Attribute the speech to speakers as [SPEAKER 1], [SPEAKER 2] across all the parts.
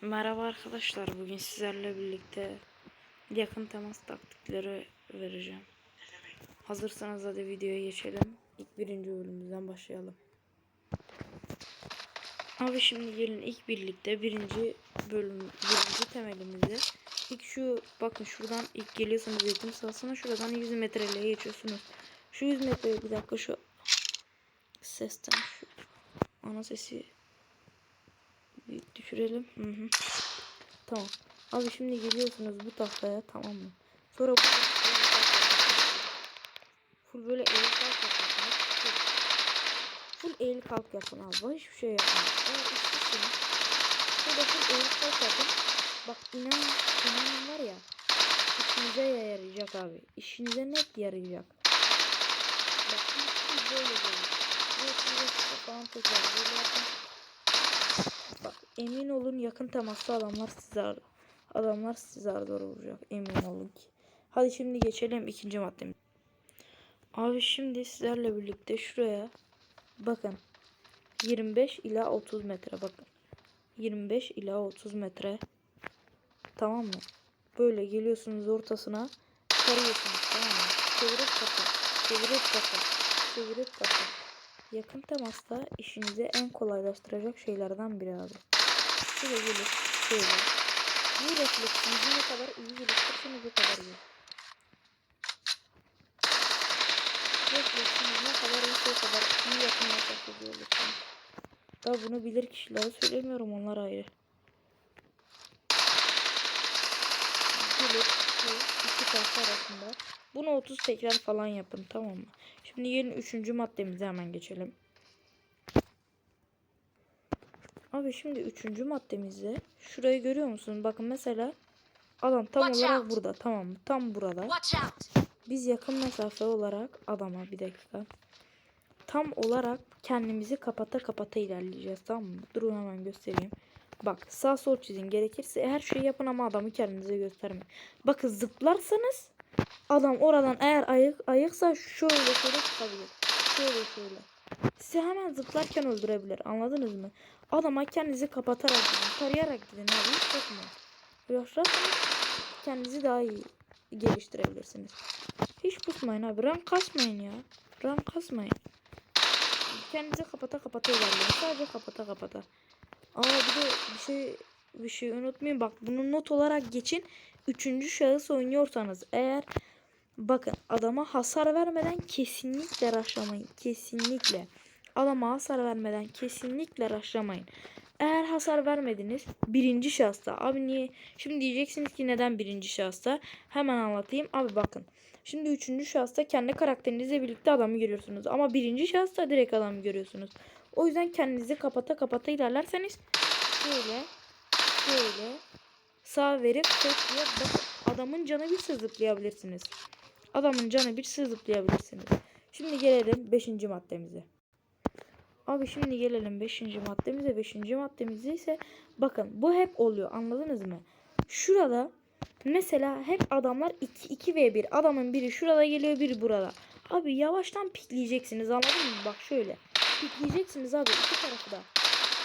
[SPEAKER 1] Merhaba arkadaşlar. Bugün sizlerle birlikte yakın temas taktikleri vereceğim. Hazırsanız hadi videoya geçelim. İlk birinci bölümümüzden başlayalım. Abi şimdi gelin ilk birlikte birinci bölüm birinci temelimizi ilk şu bakın şuradan ilk geliyorsunuz eğitim sahasına şuradan 100 metreliğe geçiyorsunuz. Şu 100 metreye bir dakika şu sesten şu ana sesi bir düşürelim. Hı hı. Tamam. Abi şimdi geliyorsunuz bu tahtaya tamam mı? Sonra bu full böyle eğil kalk yapıyorsunuz. Full, eğil kalk yapın abi. Hiçbir şey yapmayın. Şurada full eğil kalk yapın. Bak inan, inanın var ya işinize yarayacak abi. İşinize net yarayacak. Bak böyle böyle. Böyle şurada falan tekrar böyle yapın. Emin olun yakın temaslı adamlar size ar- adamlar size zor vuracak emin olun ki. Hadi şimdi geçelim ikinci maddemiz. Abi şimdi sizlerle birlikte şuraya bakın 25 ila 30 metre bakın. 25 ila 30 metre tamam mı? Böyle geliyorsunuz ortasına sarıyorsunuz tamam mı? Çevirip kapı, çevirip kapı, çevirip kapı. Yakın temasta işinizi en kolaylaştıracak şeylerden biri abi. Şöyle gelip şöyle. Bu refleksinizi ne kadar iyi geliştirirseniz o kadar iyi. Refleksiniz ne kadar iyi o kadar iyi yakın mesafe olursunuz. Daha bunu bilir kişilere söylemiyorum onlar ayrı. Gelip şu iki tahta arasında bunu 30 tekrar falan yapın tamam mı? Şimdi gelin üçüncü maddemize hemen geçelim. Abi şimdi üçüncü maddemizde şurayı görüyor musun? Bakın mesela adam tam
[SPEAKER 2] Watch
[SPEAKER 1] olarak
[SPEAKER 2] out.
[SPEAKER 1] burada tamam mı? Tam burada. Biz yakın mesafe olarak adama bir dakika. Tam olarak kendimizi kapata kapata ilerleyeceğiz tamam mı? Durun hemen göstereyim. Bak sağ sol çizin gerekirse her şeyi yapın ama adamı kendinize göstermeyin. Bakın zıplarsanız adam oradan eğer ayık ayıksa şöyle şöyle çıkabilir. Şöyle şöyle. Sizi hemen zıplarken öldürebilir. Anladınız mı? Adama kendinizi kapatarak gidin. Tarayarak gidin abi. Hiç korkmayın. Yaşlarsanız kendinizi daha iyi geliştirebilirsiniz. Hiç pusmayın abi. Rank kasmayın ya. Rank kasmayın. Kendinizi kapata kapata ilerleyin. Sadece kapata kapata. Aa bir de bir şey bir şey unutmayın. Bak bunu not olarak geçin. Üçüncü şahıs oynuyorsanız eğer bakın adama hasar vermeden kesinlikle raşlamayın. Kesinlikle. Adama hasar vermeden kesinlikle raşlamayın. Eğer hasar vermediniz birinci şahısta. Abi niye? Şimdi diyeceksiniz ki neden birinci şahısta? Hemen anlatayım. Abi bakın. Şimdi üçüncü şahısta kendi karakterinizle birlikte adamı görüyorsunuz. Ama birinci şahısta direkt adamı görüyorsunuz. O yüzden kendinizi kapata kapata ilerlerseniz şöyle şöyle sağ verip tek diye adamın canı bir zıplayabilirsiniz. Adamın canı bir zıplayabilirsiniz. Şimdi gelelim 5. maddemize. Abi şimdi gelelim 5. maddemize. 5. maddemizde ise bakın bu hep oluyor anladınız mı? Şurada mesela hep adamlar 2 2 ve 1. Adamın biri şurada geliyor, biri burada. Abi yavaştan pikleyeceksiniz anladın mı? Bak şöyle. Pikleyeceksiniz abi iki tarafı da.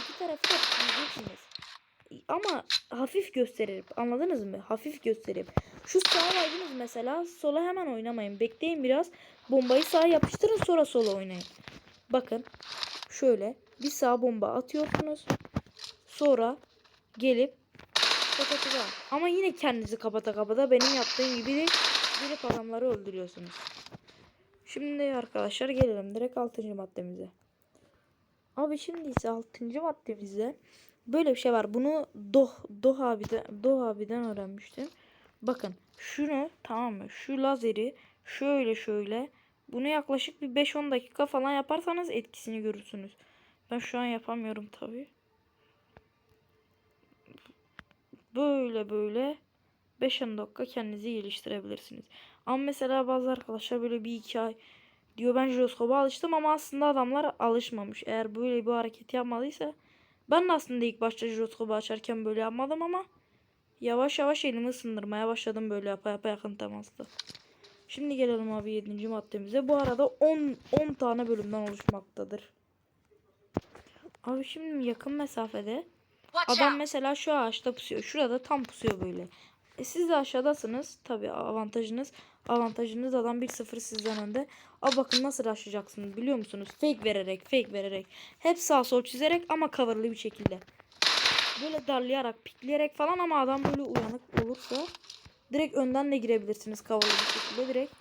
[SPEAKER 1] İki tarafı da pikleyeceksiniz. Ama hafif gösterip anladınız mı? Hafif gösterip. Şu sağa baydınız mesela sola hemen oynamayın. Bekleyin biraz. Bombayı sağa yapıştırın sonra sola oynayın. Bakın şöyle bir sağ bomba atıyorsunuz. Sonra gelip kapatacağım. Ama yine kendinizi kapata kapata benim yaptığım gibi de gelip adamları öldürüyorsunuz. Şimdi arkadaşlar gelelim direkt 6. maddemize. Abi şimdi ise 6. maddemizde böyle bir şey var. Bunu Doh Doh abiden Doh abiden öğrenmiştim. Bakın şunu tamam mı? Şu lazeri şöyle şöyle bunu yaklaşık bir 5-10 dakika falan yaparsanız etkisini görürsünüz. Ben şu an yapamıyorum tabi. Böyle böyle 5-10 dakika kendinizi geliştirebilirsiniz. Ama mesela bazı arkadaşlar böyle bir iki ay diyor ben jiroskopa alıştım ama aslında adamlar alışmamış. Eğer böyle bir hareket yapmadıysa ben de aslında ilk başta jiroskopu açarken böyle yapmadım ama yavaş yavaş elimi ısındırmaya başladım böyle yapa yapa yakın temasta. Şimdi gelelim abi 7. maddemize. Bu arada 10 10 tane bölümden oluşmaktadır. Abi şimdi yakın mesafede Adam mesela şu ağaçta pusuyor. Şurada tam pusuyor böyle. E siz de aşağıdasınız. Tabii avantajınız avantajınız adam 1-0 sizden önde. Ama bakın nasıl aşacaksınız biliyor musunuz? Fake vererek, fake vererek. Hep sağ sol çizerek ama coverlı bir şekilde. Böyle darlayarak, pikleyerek falan ama adam böyle uyanık olursa direkt önden de girebilirsiniz coverlı bir şekilde direkt.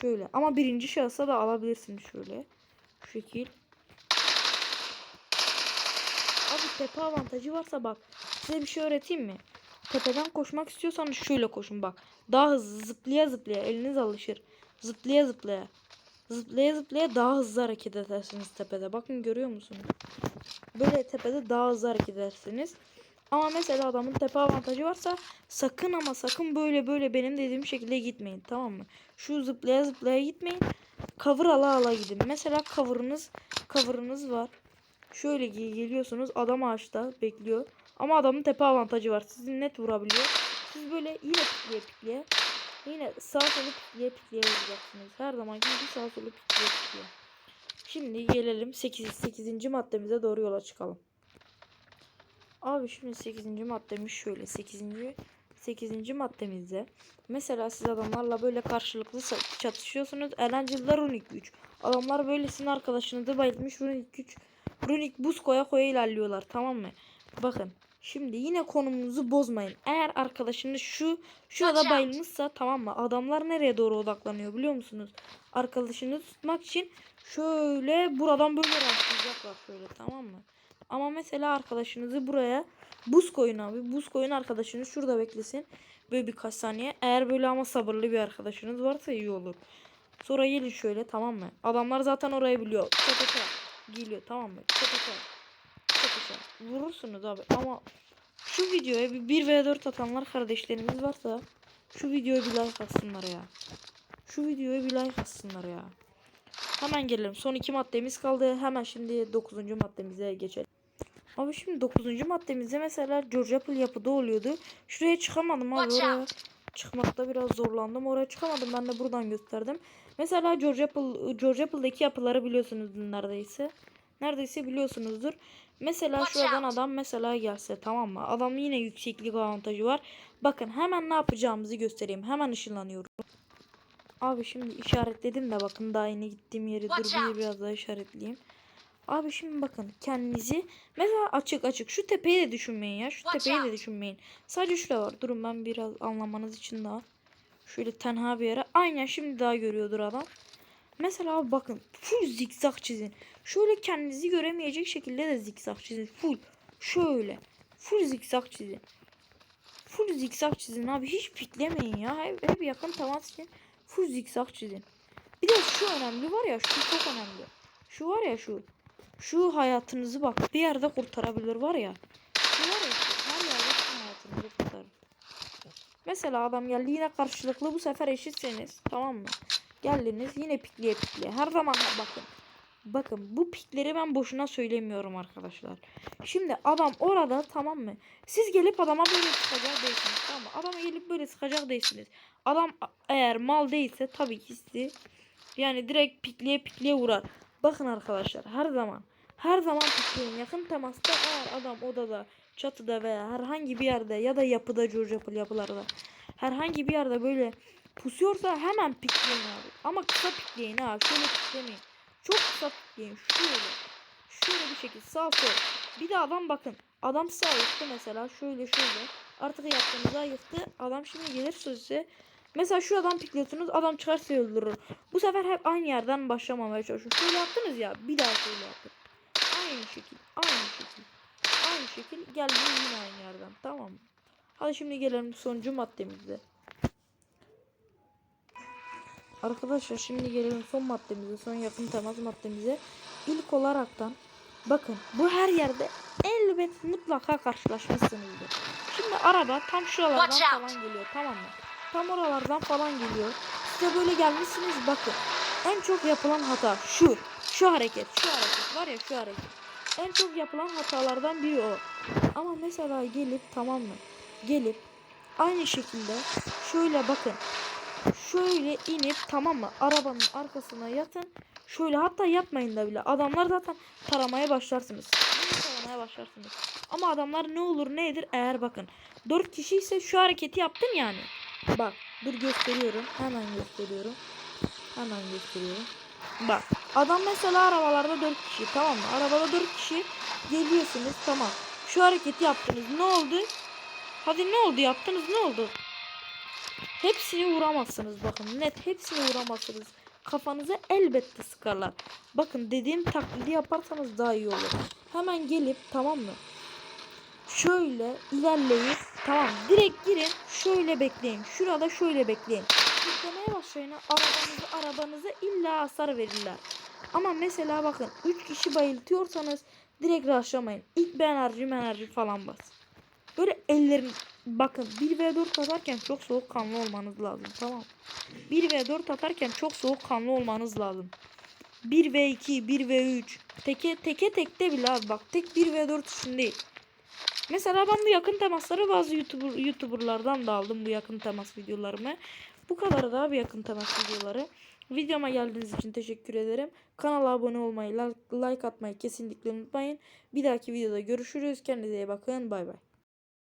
[SPEAKER 1] Şöyle ama birinci şahısa da alabilirsiniz şöyle. Şu şekil. Abi tepe avantajı varsa bak size bir şey öğreteyim mi? Tepeden koşmak istiyorsanız şöyle koşun bak. Daha hızlı zıplaya zıplaya eliniz alışır. Zıplaya zıplaya. Zıplaya zıplaya daha hızlı hareket edersiniz tepede. Bakın görüyor musunuz? Böyle tepede daha hızlı hareket edersiniz. Ama mesela adamın tepe avantajı varsa sakın ama sakın böyle böyle benim dediğim şekilde gitmeyin tamam mı? Şu zıplaya zıplaya gitmeyin. Cover ala ala gidin. Mesela cover'ınız cover'ınız var. Şöyle ge- geliyorsunuz adam ağaçta bekliyor. Ama adamın tepe avantajı var. Sizi net vurabiliyor. Siz böyle yine pikliye pikliye yine sağ solu pikliye pikliye vuracaksınız. Her zaman gibi sağ solu pikliye pikliye. Şimdi gelelim 8. 8. maddemize doğru yola çıkalım. Abi şimdi 8. maddemiz şöyle 8. 8. maddemizde mesela siz adamlarla böyle karşılıklı çatışıyorsunuz. Erencil'de runik güç. Adamlar böyle sizin arkadaşınızı bayıltmış runik güç. Runik buz koya koya ilerliyorlar tamam mı? Bakın şimdi yine konumunuzu bozmayın. Eğer arkadaşınız şu şurada bayılmışsa tamam mı? Adamlar nereye doğru odaklanıyor biliyor musunuz? Arkadaşınızı tutmak için şöyle buradan böyle rastlayacaklar şöyle tamam mı? Ama mesela arkadaşınızı buraya buz koyun abi. Buz koyun arkadaşınız şurada beklesin. Böyle birkaç saniye. Eğer böyle ama sabırlı bir arkadaşınız varsa iyi olur. Sonra gelin şöyle tamam mı? Adamlar zaten orayı biliyor. Çatata geliyor tamam mı? Çatata. Çatata. Vurursunuz abi ama şu videoya bir 1 v 4 atanlar kardeşlerimiz varsa şu videoya bir like atsınlar ya. Şu videoya bir like atsınlar ya. Hemen gelelim. Son iki maddemiz kaldı. Hemen şimdi 9. maddemize geçelim. Abi şimdi 9. maddemizde mesela George Apple yapıda oluyordu. Şuraya çıkamadım abi. Oraya çıkmakta biraz zorlandım. Oraya çıkamadım. Ben de buradan gösterdim. Mesela George Apple George Apple'daki yapıları biliyorsunuzdur neredeyse. Neredeyse biliyorsunuzdur. Mesela
[SPEAKER 2] Watch
[SPEAKER 1] şuradan
[SPEAKER 2] out.
[SPEAKER 1] adam mesela gelse tamam mı? Adam yine yükseklik avantajı var. Bakın hemen ne yapacağımızı göstereyim. Hemen ışınlanıyorum. Abi şimdi işaretledim de bakın daha yeni gittiğim yeri dur
[SPEAKER 2] Watch
[SPEAKER 1] bir
[SPEAKER 2] out.
[SPEAKER 1] biraz daha işaretleyeyim. Abi şimdi bakın kendinizi mesela açık açık şu tepeyi de düşünmeyin ya. Şu
[SPEAKER 2] Watch
[SPEAKER 1] tepeyi de
[SPEAKER 2] out.
[SPEAKER 1] düşünmeyin. Sadece şurada var. Durun ben biraz anlamanız için daha. Şöyle tenha bir yere. Aynen şimdi daha görüyordur adam. Mesela abi bakın full zikzak çizin. Şöyle kendinizi göremeyecek şekilde de zikzak çizin. Full. Şöyle. Full zikzak çizin. Full zikzak çizin abi. Hiç piklemeyin ya. Hep, hep yakın temas için full zikzak çizin. Bir de şu önemli var ya. Şu çok önemli. Şu var ya şu. Şu hayatınızı bak bir yerde kurtarabilir var ya. Şu var ya şu her yerde sizin hayatınızı kurtarır. Mesela adam geldi yine karşılıklı bu sefer eşitseniz tamam mı? Geldiniz yine pikliye pikliye. Her zaman bakın. Bakın bu pikleri ben boşuna söylemiyorum arkadaşlar. Şimdi adam orada tamam mı? Siz gelip adama böyle sıkacak değilsiniz tamam mı? Adama gelip böyle sıkacak değilsiniz. Adam eğer mal değilse tabii ki sizi yani direkt pikliye pikliye vurar. Bakın arkadaşlar her zaman her zaman pikleyin. Yakın temasta eğer adam odada, çatıda veya herhangi bir yerde ya da yapıda George Apple yapılarda herhangi bir yerde böyle pusuyorsa hemen pikleyin abi. Ama kısa pikleyin abi. Şöyle piklemeyin. Çok kısa pikleyin. Şöyle. Şöyle bir şekilde sağ sol. Bir de adam bakın. Adam sağ yıktı mesela. Şöyle şöyle. Artık yaptığınızda yıktı. Adam şimdi gelir sözü. Mesela şu adam pikliyorsunuz. Adam çıkarsa öldürür. Bu sefer hep aynı yerden başlamamaya çalışın. Şöyle yaptınız ya. Bir daha şöyle yapın. Aynı şekil. Aynı şekil. Aynı şekil. Geldi yine aynı yerden. Tamam mı? Hadi şimdi gelelim sonuncu maddemize. Arkadaşlar şimdi gelelim son maddemize. Son yakın temas maddemize. İlk olaraktan bakın bu her yerde elbet mutlaka karşılaşmışsınızdır. Şimdi araba tam şuralardan falan geliyor tamam mı? Tam oralardan falan geliyor. Size böyle gelmişsiniz bakın. En çok yapılan hata şu. Şu hareket. Şu hareket var ya şu hareket. En çok yapılan hatalardan biri o. Ama mesela gelip tamam mı? Gelip aynı şekilde şöyle bakın. Şöyle inip tamam mı? Arabanın arkasına yatın. Şöyle hatta yatmayın da bile. Adamlar zaten taramaya başlarsınız. Taramaya başlarsınız. Ama adamlar ne olur ne edir eğer bakın. 4 kişi ise şu hareketi yaptın yani. Bak dur gösteriyorum. Hemen gösteriyorum. Hemen gösteriyorum. Bak adam mesela arabalarda 4 kişi tamam mı? Arabada 4 kişi geliyorsunuz tamam. Şu hareketi yaptınız. Ne oldu? Hadi ne oldu yaptınız ne oldu? Hepsini vuramazsınız bakın net hepsini vuramazsınız. Kafanıza elbette sıkarlar. Bakın dediğim taklidi yaparsanız daha iyi olur. Hemen gelip tamam mı? Şöyle ilerleyin. Tamam direkt girin. Şöyle bekleyin. Şurada şöyle bekleyin. Yüklemeye başlayın. Arabanızı arabanıza illa hasar verirler. Ama mesela bakın 3 kişi bayıltıyorsanız direkt rushlamayın. İlk bir enerji enerji falan bas. Böyle ellerin bakın 1v4 atarken çok soğukkanlı olmanız lazım tamam mı? 1v4 atarken çok soğukkanlı olmanız lazım. 1v2, 1v3 teke teke tekte bile abi bak tek 1v4 için değil. Mesela ben bu yakın temasları bazı YouTuber, YouTuber'lardan da aldım bu yakın temas videolarımı. Bu kadar da abi yakın temas videoları. Videoma geldiğiniz için teşekkür ederim. Kanala abone olmayı, like- atmayı kesinlikle unutmayın. Bir dahaki videoda görüşürüz. Kendinize iyi bakın. Bay bay.